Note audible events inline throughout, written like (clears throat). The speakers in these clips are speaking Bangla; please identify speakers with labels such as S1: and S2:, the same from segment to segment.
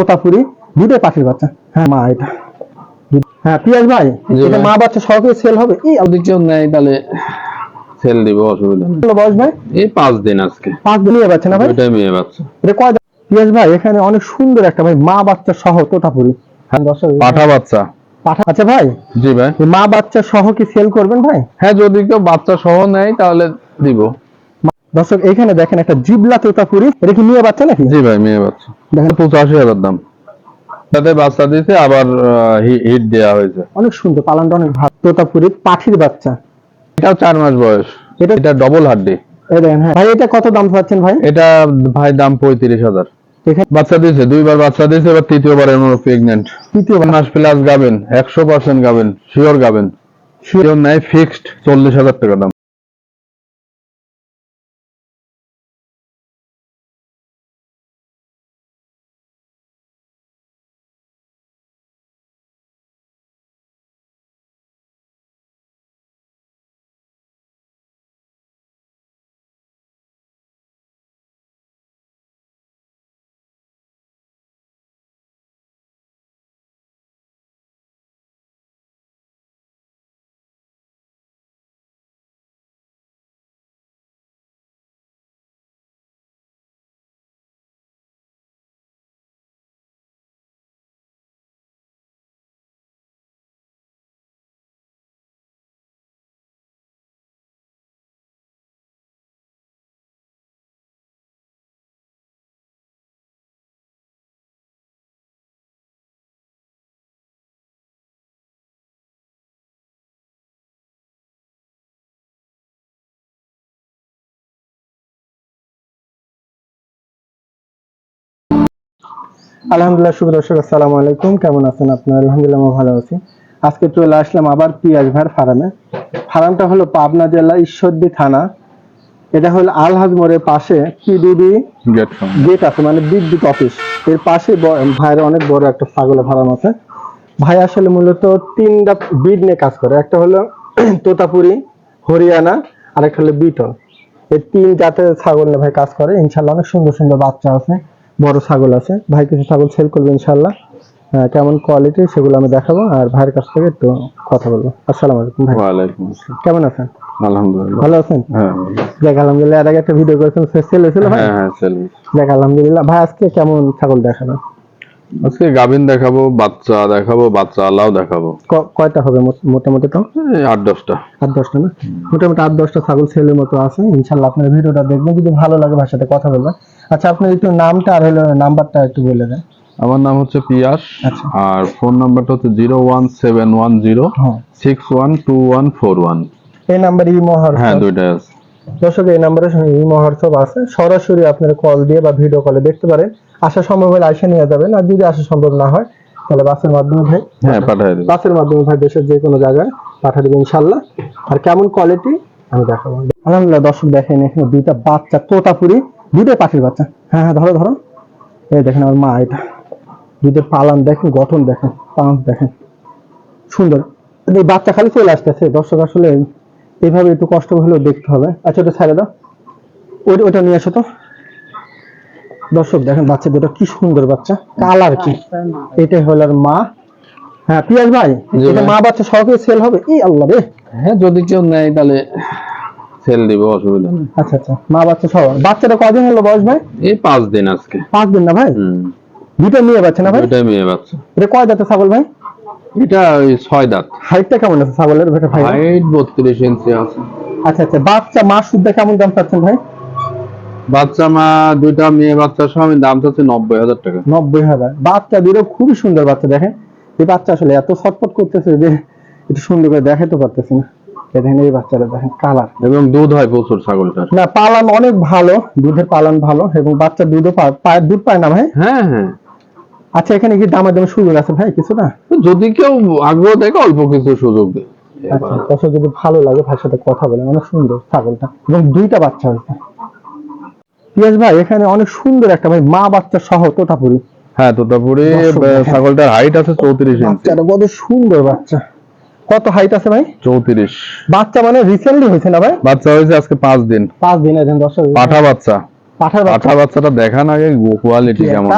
S1: তোতাপুরি দুটোই পাখির বাচ্চা। হ্যাঁ মা এটা। হ্যাঁ পিয়াজ ভাই এটা মা বাচ্চা সহকারে সেল হবে? এই
S2: যদি কেউ নেয় তাহলে সেল দিব অসুবিধা নেই।
S1: বয়স ভাই।
S2: এই পাঁচ দিন আজকে।
S1: পাঁচ দিন নিয়ে পাচ্ছে না ভাই?
S2: ওইটাই মেয়ে বাচ্চা
S1: এটা কয় পিয়াজ ভাই এখানে অনেক সুন্দর একটা ভাই মা বাচ্চা সহ তোতাপুরি। হ্যাঁ দর্শক
S2: পাঠা বাচ্চা।
S1: পাঠা আচ্ছা ভাই?
S2: জি ভাই।
S1: মা বাচ্চা সহ কি সেল করবেন ভাই?
S2: হ্যাঁ যদি কেউ বাচ্চা সহ নেয় তাহলে দিব।
S1: দর্শক এখানে দেখেন একটা জিবলা তোতাপুরি এটা কি বাচ্চা নাকি?
S2: জি ভাই মেয়ে বাচ্চা।
S1: দেখেন।
S2: পঁচাশি হাজার দাম। তাতে বাচ্চা দিতে আবার হিট দেওয়া হয়েছে।
S1: অনেক সুন্দর পালনটা অনেক ভালো। তোতাপুরি পাখির বাচ্চা।
S2: এটাও চার মাস বয়স।
S1: এটা
S2: এটা ডবল হাড্ডি।
S1: হ্যাঁ। ভাই এটা কত দাম পাচ্ছেন ভাই?
S2: এটা ভাই দাম পঁয়ত্রিশ হাজার।
S1: এখানে
S2: বাচ্চা দিয়েছে দুইবার বাচ্চা দিয়েছে এবার তৃতীয়বারের মতো প্রেগনেন্ট
S1: তৃতীয়
S2: মাস প্লাস গাবেন একশো পার্সেন্ট গাবেন শিওর গাবেন। শিওর নাই ফিক্সড চল্লিশ হাজার টাকা দাম।
S1: আলহামদুলিল্লাহ শুভ দর্শক আসসালামু আলাইকুম। কেমন আছেন আপনার? আলহামদুলিল্লাহ আমি ভালো আছি। আজকে চলে আসলাম আবার পিয়াজ ভাইয়ের ফার্মে। ফার্মটা হলো পাবনা জেলা ঈশ্বরদী থানা। এটা হলো আলহাজ মোড়ের পাশে পিডিবি
S2: গেট
S1: আছে মানে বিদ্যুৎ অফিস। এর পাশে ভাইয়ের অনেক বড় একটা ছাগলের ফার্ম আছে। ভাই আসলে মূলত তিনটা ব্রিড নিয়ে কাজ করে। একটা হলো (clears throat) তোতাপুরি হরিয়ানা আর একটা হলো বিটল। এই তিন জাতের ছাগল নিয়ে ভাই কাজ করে। ইনশাল্লাহ অনেক সুন্দর সুন্দর বাচ্চা আছে। বড় ছাগল আছে। ভাই কিছু ছাগল সেল করবে ইনশাল্লাহ কেমন কোয়ালিটি সেগুলো আমি দেখাবো আর ভাইয়ের কাছ থেকে একটু কথা বলব। আসসালাম আলাইকুম ভাই।
S2: ওয়ালাইকুম
S1: কেমন আছেন?
S2: আলহামদুলিল্লাহ।
S1: ভালো আছেন?
S2: হ্যাঁ
S1: যাক আলহামদুলিল্লাহ এর আগে একটা ভিডিও করেছেন সেল হয়েছিল ভাই।
S2: হ্যাঁ হ্যাঁ সেল
S1: যাক আলহামদুলিল্লাহ ভাই আজকে কেমন ছাগল দেখাবেন?
S2: আজকে গাভিন দেখাবো বাচ্চা দেখাবো বাচ্চা আলাও দেখাবো
S1: কয়টা হবে মোটামুটি তো?
S2: আট দশটা।
S1: আট দশটা না? মোটামুটি আট দশটা ছাগল ছেলের মতো আছে। ইনশাল্লাহ আপনার ভিডিওটা দেখবেন যদি ভালো লাগে সাথে কথা বলবেন। আচ্ছা আপনার একটু নামটা আর হলো নাম্বারটা একটু বলে দেন।
S2: আমার নাম হচ্ছে পিয়াস
S1: আচ্ছা।
S2: আর ফোন নাম্বারটা হচ্ছে zero one seven one zero
S1: হ্যাঁ।
S2: Six one two one four one.
S1: এই নাম্বার ইমো
S2: হ্যাঁ দুইটাই আছে।
S1: দর্শক এই নাম্বারে ইমো হোয়াটসঅ্যাপ আছে। সরাসরি আপনারা কল দিয়ে বা ভিডিও কলে দেখতে পারেন। আসা সম্ভব হলে আসে নিয়ে যাবেন। আর যদি আসা সম্ভব না হয় তাহলে বাসের মাধ্যমে ভাই
S2: হ্যাঁ পাঠাই দেবো
S1: বাসের মাধ্যমে ভাই দেশের যে কোনো জায়গায় পাঠিয়ে দেবেন ইনশাল্লাহ আর কেমন কোয়ালিটি আমি দেখাবো। আলহামদুলিল্লাহ দর্শক দেখেন এখানে দুইটা বাচ্চা তোতাপুরি। দুইটাই পাখির বাচ্চা। হ্যাঁ হ্যাঁ ধরো ধরো। এই দেখেন আমার মা এটা। দুইটা পালান দেখেন গঠন দেখেন পাঁচ দেখেন। সুন্দর। এই বাচ্চা খালি চলে আসতেছে। দর্শক আসলে এইভাবে একটু কষ্ট হলেও দেখতে হবে। আচ্ছা ওটা ছেড়ে দাও। ওইটা ওটা নিয়ে আসো তো। দর্শক দেখেন বাচ্চা দুটো কি সুন্দর বাচ্চা। কালার কি? এটাই হলো আর মা। হ্যাঁ পিয়াজ ভাই এটা মা বাচ্চা সহকারে সেল হবে? এই আল্লাহ রে।
S2: হ্যাঁ যদি কেউ নেয় তাহলে সেল দিব অসুবিধা নেই।
S1: আচ্ছা আচ্ছা মা বাচ্চা সহ। বাচ্চাটা কদিন হলো বয়স ভাই?
S2: এই পাঁচ দিন আজকে।
S1: পাঁচ দিন না ভাই? দুটো নিয়ে বাচ্চা না ভাই?
S2: দুটো মেয়ে বাচ্চা।
S1: এটা কয় দাঁতের ছাগল ভাই?
S2: এটা ছয় দাঁত।
S1: হাইটটা কেমন আছে ছাগলের ভাই ভাই?
S2: হাইট বত্রিশ ইঞ্চি আছে।
S1: আচ্ছা আচ্ছা বাচ্চা মা শুদ্ধ কেমন দাম পাচ্ছেন ভাই?
S2: বাচ্চা মা দুইটা মেয়ে বাচ্চা সহ আমি দাম চাচ্ছি নব্বই হাজার টাকা।
S1: নব্বই হাজার। বাচ্চা দুটো খুবই সুন্দর বাচ্চা দেখেন। এই বাচ্চা আসলে এত ছটফট করতেছে যে একটু সুন্দর করে দেখাতে পারতেছি না। এই দেখেন এই বাচ্চাটা দেখেন কালার।
S2: এবং দুধ হয় প্রচুর ছাগলটার।
S1: না পালন অনেক ভালো দুধের পালন ভালো এবং বাচ্চা দুধও পায়- দুধ পায় না ভাই?
S2: হ্যাঁ হ্যাঁ।
S1: আচ্ছা এখানে কি দামের দামের সুযোগ আছে ভাই? কিছু না?
S2: যদি কেউ আগ্রহ দেখে অল্প কিছু সুযোগ দেয়।
S1: আচ্ছা যদি ভালো লাগে ভাইয়ের সাথে কথা বলে অনেক সুন্দর ছাগলটা এবং দুইটা বাচ্চা হয়েছে। পিয়াজ ভাই এখানে অনেক সুন্দর একটা ভাই মা বাচ্চা সহ তোতাপুরি।
S2: হ্যাঁ তোতাপুরি ছাগলটার হাইট আছে চৌত্রিশ ইঞ্চি
S1: কত সুন্দর বাচ্চা। কত হাইট আছে ভাই?
S2: চৌত্রিশ।
S1: বাচ্চা মানে রিসেন্টলি হয়েছে না ভাই?
S2: বাচ্চা হয়েছে আজকে পাঁচ দিন।
S1: পাঁচ দিন আছেন দর্শক।
S2: পাঠা বাচ্চা। পাঠা বাচ্চাটা দেখান আগে কোয়ালিটি কেমন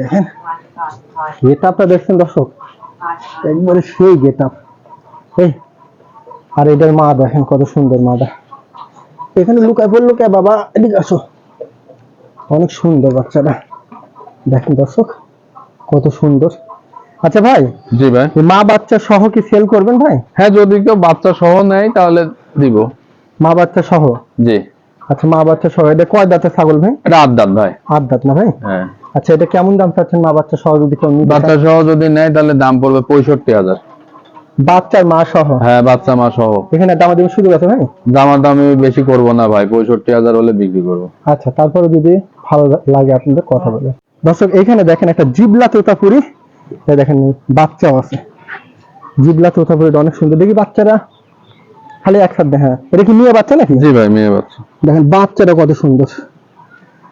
S1: দেখেন। গেট আপটা দেখছেন দর্শক? একবারে সেই গেট আপ এই আর এটার মা দেখেন কত সুন্দর মাটা এখানে লুকায় পড়ল কে বাবা? এদিকে আসো। অনেক সুন্দর বাচ্চাটা। দেখেন দর্শক কত সুন্দর। আচ্ছা ভাই
S2: জি ভাই।
S1: মা বাচ্চা সহ কি সেল করবেন ভাই?
S2: হ্যাঁ যদি কেউ বাচ্চা সহ নেয় তাহলে দিব।
S1: মা বাচ্চা সহ?
S2: জি।
S1: আচ্ছা মা বাচ্চা সহ এটা কয় দাঁতের ছাগল ভাই?
S2: এটা আট দাঁত ভাই।
S1: আট দাঁত না ভাই?
S2: হ্যাঁ।
S1: আচ্ছা এটা কেমন দাম চাচ্ছেন মা বাচ্চা সহ যদি কেউ
S2: বাচ্চা সহ যদি নেয় তাহলে দাম পড়বে পঁয়ষট্টি হাজার।
S1: বাচ্চার মা সহ?
S2: হ্যাঁ বাচ্চা মা সহ।
S1: এখানে দামাদামি সুযোগ আছে ভাই?
S2: দামাদামি বেশি করব না ভাই পঁয়ষট্টি হাজার হলে বিক্রি করব।
S1: আচ্ছা তারপরে যদি ভালো লাগে আপনাদের কথা বলে। দর্শক এখানে দেখেন একটা জিবলা তোতাপুরি। দেখেন বাচ্চাও আছে। জিবলা তোতাপুরিটা অনেক সুন্দর। দেখি বাচ্চারা। খালি একসাথে হ্যাঁ। এটা কি মেয়ে বাচ্চা নাকি?
S2: জি ভাই মেয়ে বাচ্চা।
S1: দেখেন বাচ্চাটা কত সুন্দর।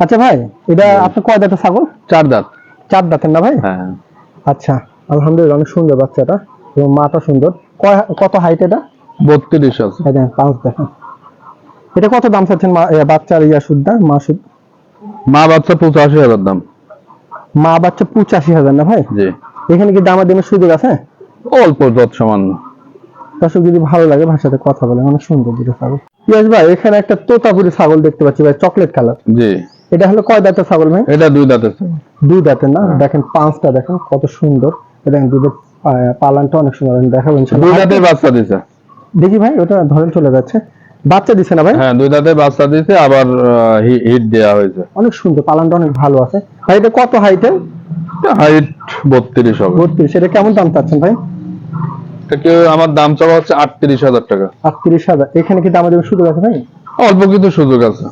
S1: আচ্ছা ভাই এটা আপনি কয় দাঁতের ছাগল?
S2: চার দাঁত।
S1: চার দাঁতের না ভাই?
S2: হ্যাঁ।
S1: আচ্ছা আলহামদুলিল্লাহ অনেক সুন্দর বাচ্চাটা এবং মাটা সুন্দর। কত হাইট এটা?
S2: বত্রিশ আছে।
S1: পাঁচ দেখেন এটা কত দাম চাচ্ছেন বাচ্চার ইয়া সুদ্ধা মা সুদ
S2: মা বাচ্চা পঁচাশি হাজার দাম।
S1: মা বাচ্চা পঁচাশি হাজার না ভাই?
S2: জি।
S1: এখানে কি দামাদামের সুযোগ আছে?
S2: অল্প যত সামান্য
S1: দর্শক যদি ভালো লাগে ভাষাতে কথা বলে অনেক সুন্দর দুটো ছাগল। ইয়াস ভাই এখানে একটা তোতাপুরি ছাগল দেখতে পাচ্ছি ভাই চকলেট কালার।
S2: জি।
S1: এটা হলো কয় দাঁতের ছাগল ভাই?
S2: এটা দুই দাঁতের
S1: দুই দাঁতের না? দেখেন পাঁচটা দেখেন কত সুন্দর। দেখেন দুধের পালানটা অনেক সুন্দর। আমি দেখাবো ইনশাল্লাহ।
S2: দুই দাঁতের বাচ্চা দিছে।
S1: দেখি ভাই ওটা ধরেন চলে যাচ্ছে। বাচ্চা দিছে না ভাই?
S2: হ্যাঁ দুই দাঁতের বাচ্চা দিছে আবার হিট দেওয়া হয়েছে।
S1: অনেক সুন্দর পালানটা অনেক ভালো আছে। ভাই এটা কত হাইটে
S2: হাইট বত্রিশ হবে।
S1: বত্রিশ এটা কেমন দাম চাচ্ছেন ভাই?
S2: এটা কেউ আমার দাম চাওয়া হচ্ছে আটত্রিশ হাজার টাকা।
S1: আটত্রিশ হাজার। এখানে কি দামাদামি সুযোগ আছে ভাই?
S2: অল্প কিছু সুযোগ আছে।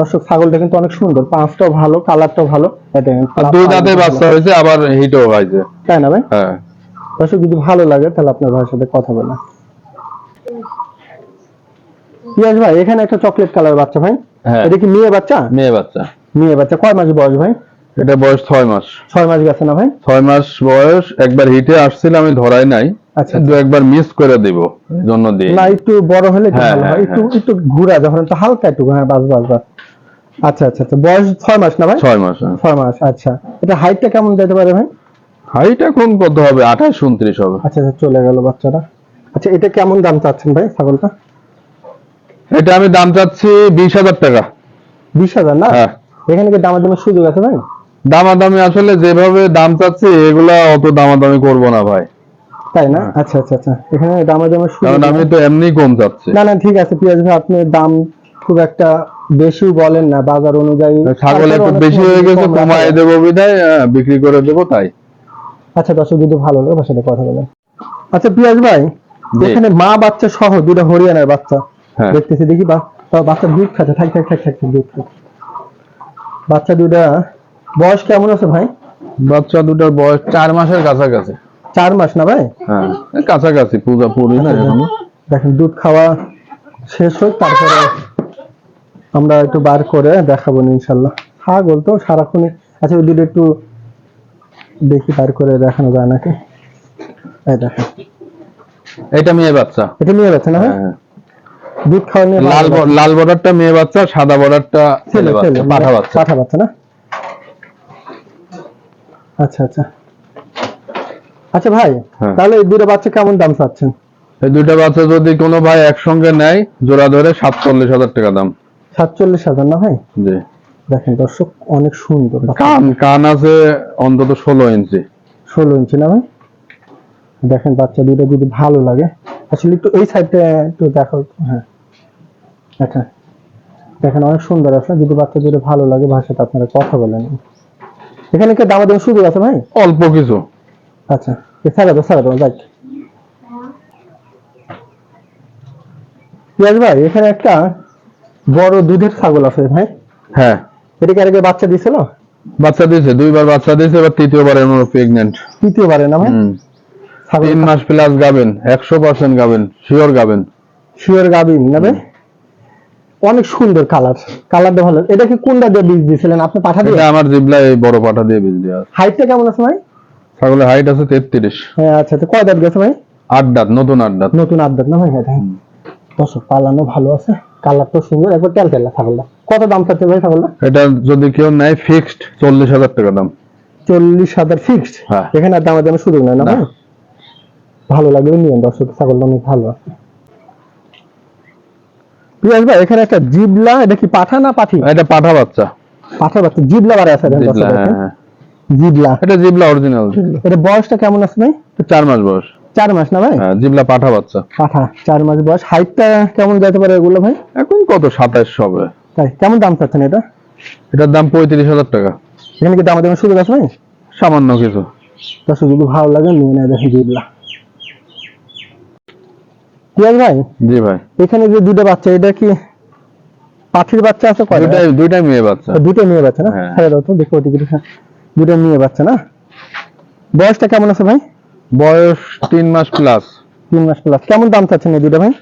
S1: দর্শক ছাগলটা কিন্তু অনেক সুন্দর পাঁচটাও ভালো কালারটাও ভালো।
S2: দুই বাচ্চা হয়েছে আবার হিটও হয়েছে।
S1: তাই না ভাই?
S2: হ্যাঁ।
S1: দর্শক যদি ভালো লাগে তাহলে আপনার ভাইয়ের সাথে কথা বলেন। পিয়াজ ভাই এখানে একটা চকলেট কালার বাচ্চা ভাই।
S2: হ্যাঁ।
S1: এটা কি মেয়ে বাচ্চা?
S2: মেয়ে বাচ্চা।
S1: মেয়ে বাচ্চা। কয় মাস বয়স ভাই?
S2: এটা বয়স ছয় মাস।
S1: ছয় মাস গেছে না ভাই?
S2: ছয় মাস বয়স একবার হিটে আসছিল আমি ধরাই নাই।
S1: আচ্ছা।
S2: দু একবার মিস করে দিব জন্য দিই।
S1: না একটু বড় হলে একটু
S2: হ্যাঁ,
S1: হয়। একটু ঘুরা যখন একটু হালকা একটু হ্যাঁ বাস বাস বাস। আচ্ছা আচ্ছা আচ্ছা। বয়স ছয় মাস না ভাই?
S2: ছয় মাস হ্যাঁ।
S1: ছয় মাস আচ্ছা। এটা হাইটটা কেমন যেতে পারে ভাই?
S2: হাইট এখন কত হবে? আঠাশ উনত্রিশ হবে।
S1: আচ্ছা আচ্ছা চলে গেল বাচ্চাটা আচ্ছা এটা কেমন দাম চাচ্ছেন ভাই ছাগলটা?
S2: এটা আমি দাম চাচ্ছি বিশ হাজার টাকা।
S1: বিশ হাজার না?
S2: হ্যাঁ।
S1: এখানে কি দামের দামের সুযোগ আছে ভাই?
S2: দামাদামি আসলে যেভাবে দাম চাচ্ছি এগুলা অত দামাদামি করব না ভাই।
S1: তাই না?
S2: হ্যাঁ।
S1: আচ্ছা আচ্ছা আচ্ছা। এখানে দামের দামের সুযোগ
S2: আমি তো এমনি কম চাচ্ছি।
S1: না না ঠিক আছে পিয়াজ ভাই আপনি দাম খুব একটা বেশি বলেন না বাজার অনুযায়ী
S2: ছাগল একটু বেশি হয়ে গেছে
S1: কম রাখা
S2: কমাই
S1: যায়।
S2: দেবো বিধায় আহ, বিক্রি করে দেবো তাই।
S1: আচ্ছা দর্শক যদি ভালো লাগে সাথে কথা বলেন। আচ্ছা পিয়াজ ভাই। এখানে মা বাচ্চা সহ দুটো হরিয়ানার বাচ্চা
S2: হ্যাঁ।
S1: দেখতেছি দেখি বাচ্চা দুধ খাচ্ছে থাক থাক থাক থাক দুধ খাচ্ছে। বাচ্চা দুটা বয়স কেমন আছে ভাই?
S2: বাচ্চা দুটার বয়স চার মাসের কাছাকাছি।
S1: চার মাস না ভাই?
S2: হ্যাঁ কাছাকাছি পূজা পুরি না এখনও।
S1: দেখেন দুধ খাওয়া শেষ হোক তারপরে আমরা একটু বার করে দেখাবো না ইনশাল্লাহ ছাগল তো সারাক্ষণই আচ্ছা ওই দুধ একটু দেখি বার করে দেখানো যায় নাকি? এই
S2: এটা মেয়ে বাচ্চা।
S1: এটা নিয়ে যাচ্ছে না
S2: হ্যাঁ।
S1: দুধ খাওয়া নিয়ে
S2: লাল লাল বর্ডারটা মেয়ে বাচ্চা সাদা বর্ডারটা
S1: ছেলে
S2: বাচ্চা পাঠা বাচ্চা।
S1: পাঠা বাচ্চা না? আচ্ছা আচ্ছা। আচ্ছা ভাই
S2: হ্যাঁ।
S1: তাহলে এই দুটো বাচ্চা কেমন দাম চাচ্ছেন?
S2: এই দুইটা বাচ্চা যদি কোনো ভাই একসঙ্গে নেয় জোড়া ধরে সাতচল্লিশ হাজার টাকা দাম।
S1: সাতচল্লিশ হাজার না ভাই?
S2: জি।
S1: দেখেন দর্শক অনেক সুন্দর
S2: কান কান আছে অন্তত ষোলো ইঞ্চি।
S1: ষোলো ইঞ্চি না ভাই? দেখেন বাচ্চা দুটো যদি ভালো লাগে। আসলে একটু এই সাইডটা একটু দেখো হ্যাঁ। আচ্ছা। দেখেন অনেক সুন্দর আছে। যদি বাচ্চা দুটো ভালো লাগে ভাষাতে আপনারা কথা বলেন। এখানে কি দামা দেওয়ার সুযোগ আছে ভাই?
S2: অল্প কিছু।
S1: আচ্ছা। ছাড়া দাও ছাড়া দাও যাই। পিয়াজ ভাই এখানে একটা বড় দুধের ছাগল আছে ভাই।
S2: হ্যাঁ।
S1: এটা কি আগে বাচ্চা দিছিল
S2: বাচ্চা দিয়েছে দুইবার বাচ্চা দিয়েছে এবার তৃতীয়বার এমন প্রেগনেন্ট
S1: তৃতীয়বারে না ভাই?
S2: তিন মাস প্লাস গাবেন একশো পার্সেন্ট গাবেন শিওর গাবেন।
S1: শিওর গাবিন না ভাই? অনেক সুন্দর কালার কালারটা ভালো। এটা কি কোনটা দিয়ে বীজ দিয়েছিলেন? আপনি পাঠা দিয়ে?
S2: এটা আমার জিবলায় এই বড় পাঠা দিয়ে বীজ দেওয়া।
S1: হাইটটা কেমন আছে ভাই?
S2: ছাগলের হাইট আছে তেত্রিশ।
S1: হ্যাঁ আচ্ছা তো কয় দাঁত গেছে ভাই?
S2: আট দাঁত নতুন আট দাঁত।
S1: নতুন আবদার না ভাই? এটা দর্শক পালানো ভালো আছে। কালারটা সুন্দর একবার তেলা ছাগলটা। কত দাম চাচ্ছে ভাই ছাগলটা?
S2: এটা যদি কেউ নেয় ফিক্সড চল্লিশ হাজার টাকা দাম।
S1: চল্লিশ হাজার ফিক্সড
S2: হ্যাঁ।
S1: এখানে আর দামের দামের সুযোগ নেই না। ভালো লাগবে নিয়ে দর্শক ছাগলটা অনেক ভালো আছে। পিয়াস ভাই এখানে একটা জিবলা এটা কি পাঠা না পাঠি?
S2: এটা পাঠা বাচ্চা।
S1: পাঠা বাচ্চা জিবলা বারে আছে
S2: হ্যাঁ। হ্যাঁ।
S1: জিবলা।
S2: এটা জিবলা অরিজিনাল
S1: এটা বয়সটা কেমন আছে ভাই?
S2: চার মাস বয়স।
S1: চার মাস না ভাই?
S2: হ্যাঁ জিবলা পাঠা বাচ্চা।
S1: পাঠা চার মাস বয়স। হাইটটা কেমন যেতে পারে এগুলো ভাই?
S2: এখন কত? সাতাশ হবে।
S1: তাই কেমন দাম চাচ্ছেন এটা?
S2: এটার দাম পঁয়ত্রিশ হাজার টাকা।
S1: এখানে কি দামের দামের সুযোগ আছে ভাই?
S2: সামান্য কিছু।
S1: দর্শক যদি ভালো লাগে নিয়ে নেয় দেখেন জিবলা। পিয়াস ভাই?
S2: জি ভাই।
S1: এখানে যে দুটো বাচ্চা এটা কি পাখির বাচ্চা আছে কয়টা?
S2: দুইটাই দুইটাই মেয়ে বাচ্চা।
S1: দুটো মেয়ে বাচ্চা না?
S2: হ্যাঁ।
S1: দাও তো দেখো ওদিকে দুটো মেয়ে বাচ্চা না? বয়সটা কেমন আছে ভাই?
S2: বয়স তিন মাস প্লাস
S1: তিন মাস প্লাস কেমন দাম চাচ্ছেন এই দুটো ভাই?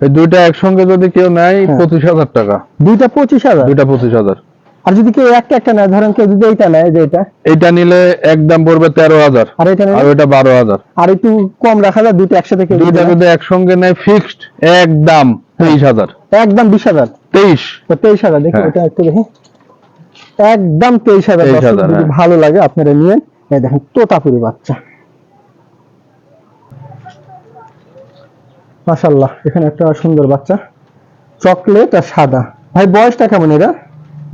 S2: এই দুইটা একসঙ্গে যদি কেউ নেয়
S1: হ্যাঁ।
S2: পঁচিশ হাজার টাকা।
S1: দুইটা পঁচিশ হাজার?
S2: দুইটা পঁচিশ হাজার।
S1: আর যদি কেউ একটা একটা নেয় ধরেন কেউ যদি এইটা নেয় যে এটা
S2: এইটা নিলে একদম পড়বে তেরো হাজার।
S1: আর এটা
S2: আর ওইটা বারো হাজার।
S1: আর একটু কম রাখা যায় দুইটা একসাথে কেউ
S2: দুইটা যদি একসঙ্গে নেয় ফিক্সড একদম তেইশ হাজার।
S1: একদম বিশ হাজার?
S2: তেইশ।
S1: তেইশ হাজার দেখি
S2: হ্যাঁ।
S1: এটা একটু দেখি। একদম তেইশ হাজার
S2: 23,000
S1: দর্শক,
S2: হ্যাঁ।
S1: ভালো লাগে আপনারা নিয়ে দেখেন তোতাপুরি বাচ্চা। মাশাল্লাহ এখানে একটা সুন্দর বাচ্চা। চকলেট আর সাদা। ভাই বয়সটা কেমন এরা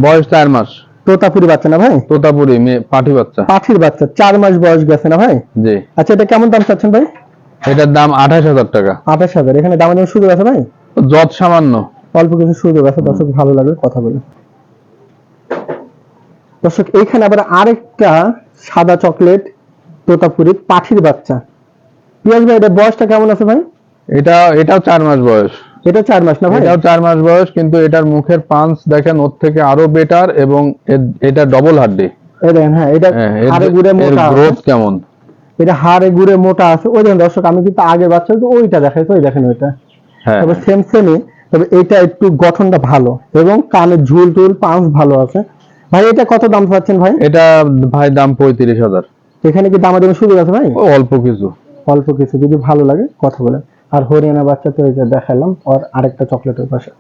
S2: বয়স চার মাস।
S1: তোতাপুরি বাচ্চা না ভাই?
S2: তোতাপুরি পাঠি বাচ্চা।
S1: পাখির বাচ্চা চার মাস বয়স গেছে না ভাই?
S2: জি।
S1: আচ্ছা এটা কেমন দাম চাচ্ছেন ভাই?
S2: এটার দাম আঠাশ হাজার টাকা।
S1: আঠাশ হাজার এখানে দাম দাম সুযোগ আছে ভাই?
S2: যত সামান্য।
S1: অল্প কিছু সুযোগ আছে দর্শক ভালো লাগবে কথা বলে দর্শক এইখানে আবার আরেকটা সাদা চকলেট তোতাপুরি পাখির বাচ্চা। পিয়াজ ভাই এটা বয়সটা কেমন আছে ভাই?
S2: এটা এটাও চার মাস বয়স।
S1: এটা চার মাস না ভাই?
S2: এটাও চার মাস বয়স কিন্তু এটার মুখের পাঞ্চ দেখেন ওর থেকে আরও বেটার এবং এটা ডবল হাড্ডি।
S1: দেখেন হ্যাঁ এটা
S2: হ্যাঁ,
S1: হাড়ে গুড়ে মোটা
S2: গ্রোথ কেমন?
S1: এটা হাড়ে গুড়ে মোটা আছে। ওই দেখেন দর্শক আমি কিন্তু আগে বাচ্চা তো ওইটা দেখাই তো ওই দেখেন ওইটা।
S2: হ্যাঁ।
S1: তবে সেম সেমই তবে এটা একটু গঠনটা ভালো এবং কানে ঝুল টুল পাঁচ ভালো আছে। ভাই এটা কত দাম পাচ্ছেন ভাই?
S2: এটা ভাই দাম পঁয়ত্রিশ হাজার।
S1: এখানে কি দামাদামি সুযোগ আছে ভাই?
S2: অল্প কিছু।
S1: অল্প কিছু যদি ভালো লাগে কথা বলেন। আর হরিয়ানা বাচ্চা তো এই যে দেখালাম আর আরেকটা চকলেটের পাশে।